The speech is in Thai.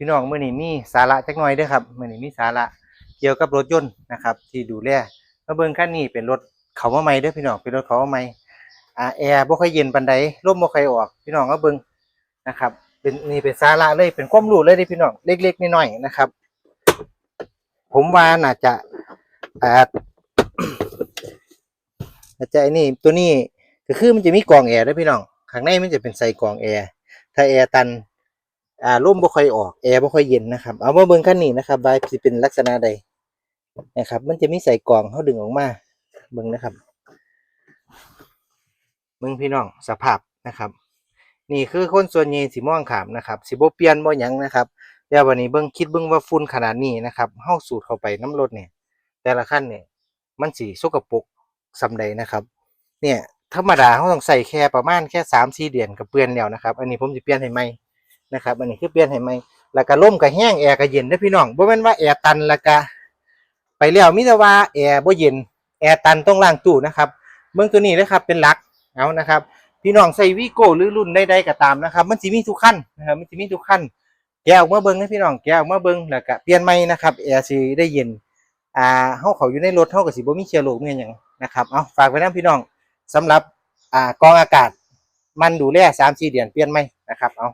พี่น้องมื้อนี้มีสาระจักหน่อยเด้อครับมื้อนี้มีสาระเกี่ยวกับรถยนต์นะครับ ที่ดูแลมาเบิ่งคันนี้เป็นรถเขามาใหม่เด้อพี่น้องเป็นรถเขามาใหม่อ่าแอร์บ่ค่อยเย็นปานใดลมบ่ค่อยออก พี่น้องก็เบิ่งนะครับ เป็นนี่เป็นสาระเลยเป็นความรู้เลยเด้อพี่น้องเล็กๆน้อยๆนะครับ ผมว่าน่าจะอ่าอาจจะไอ้นี่ตัวนี้ก็คือมันจะมีกรองแอร์ด้วยพี่น้องข้างในมันจะเป็นใส่กรองแอร์ถ้าแอร์ตัน อ่าลมบ่ค่อยออกแอร์บ่ค่อยเย็นนะครับ เอามาเบิ่งคันนี้นะครับบายสิเป็นลักษณะใดนะครับ มันจะมีใส่กรองเขาดึงออกมาเบิ่งนะครับเบิ่งพี่น้องสภาพนะครับ นี่คือคนส่วนใหญ่สิมองขามนะครับสิบ่เปลี่ยนบ่หยังนะครับเดี๋ยววันนี้เบิ่งคิดเบิ่งว่าฝุ่นขนาดนี้นะครับเฮาสูดเข้าไปน้ำรถเนี่ย แต่ละขั้นเนี่ยมันสีสกปรกสำใดนะครับ เนี่ยธรรมดาเขาต้องใส่แค่ประมาณแค่สามสี่เดือนกับเปลี่ยนแล้วนะครับ อันนี้ผมจะเปลี่ยนให้ใหม นะครับอันนี้คือเปลี่ยนให้ใหม่แล้วก็ล่มก็แห้งแอร์ก็เย็นเด้อพี่น้องบ่แม่นว่าแอร์ตันแล้วก็ไปแล้วมิต่ว่าแอร์บ่เย็นแอร์ตันต้องล้างตู้นะครับเบื้องตัวนี้นะครับเป็นหลักเอานะครับ พี่น้องใส่วีโก้หรือรุ่นใดๆก็ตามนะครับ มันสิมีทุกขั้นนะครับมันสิมีทุกขั้นแกะออกมาเบิ่งนะพี่น้องแกะออกมาเบิ่งแล้วก็เปลี่ยนใหม่นะครับแอร์สิได้เย็นอ่าเฮาเขาอยู่ในรถเฮาก็สิบ่มีเชื้อโรคมีหยังนะครับเอาฝากไว้นํพี่น้องสำหรับอ่ากองอากาศมันดูแล3-4เดือนเปลี่ยนไหมนะครับ เอา